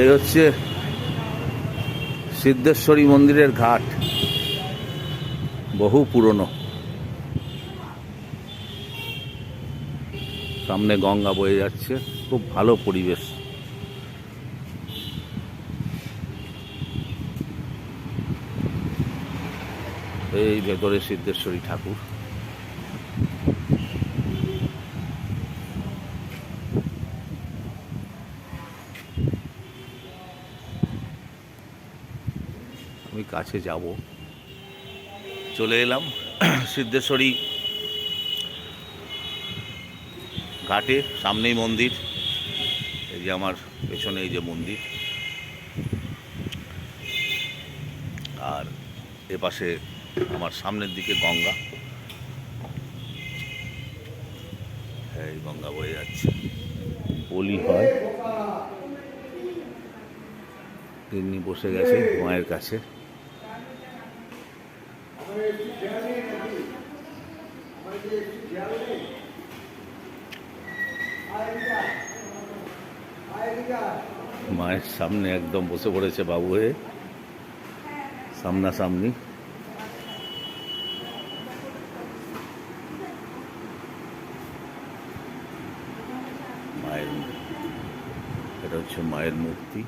এই হচ্ছে সিদ্ধেশ্বরী মন্দিরের ঘাট, বহু পুরনো। সামনে গঙ্গা বয়ে যাচ্ছে, খুব ভালো পরিবেশ। এই ভেতরে সিদ্ধেশ্বরী ঠাকুর। আমি কাছে যাব। চলে এলাম সিদ্ধেশ্বরী ঘাটে, সামনেই মন্দির। এই যে আমার পেছনে এই যে মন্দির। আর এপাশে আমার সামনের দিকে গঙ্গা। এই গঙ্গা বয়ে যাচ্ছে। বলি হয়। তিনি বসে গেছে মায়ের কাছে। মায়ের সামনে একদম বসে পড়েছে বাবু হয়ে। সামনাসামনি। মায়ের এটা হচ্ছে মায়ের মূর্তি।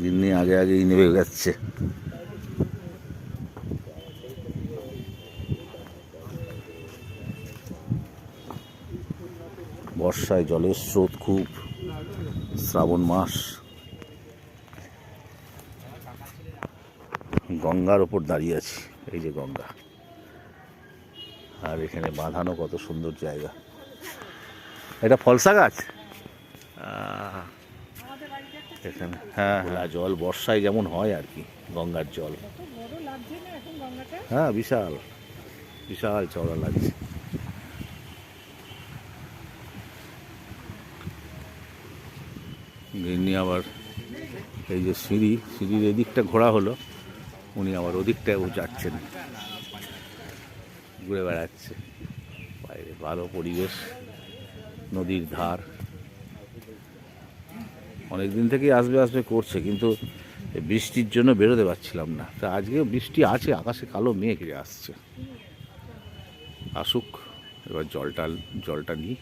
যিনি আগে আগেই নেমে যাচ্ছে বর্ষায় জলের স্রোত খুব, শ্রাবণ মাস। গঙ্গার ওপর দাঁড়িয়ে আছি, এই যে গঙ্গা। আর এখানে বাঁধানো কত সুন্দর জায়গা। এটা ফলসা গাছ? এখানে হ্যাঁ হ্যাঁ। জল বর্ষায় যেমন হয় আর কি গঙ্গার জল। কত বড় লাগছে না এখন গঙ্গাটা? হ্যাঁ বিশাল বিশাল চওড়া লাগছে। গিন্নি আবার এই যে সিঁড়ি সিঁড়ির এদিকটা ঘোরা হলো উনি আবার ওদিকটাও যাচ্ছেন। ঘুরে বেড়াচ্ছে। বাইরে ভালো পরিবেশ নদীর ধার। অনেক দিন থেকেই আসবে আসবে, করছে, কিন্তু বৃষ্টির জন্য বেরোতে পারছিলাম না। তা আজকে বৃষ্টি আছে, আকাশে কালো মেঘ আসছে। আসুক, এবার জলটা জলটা নিই।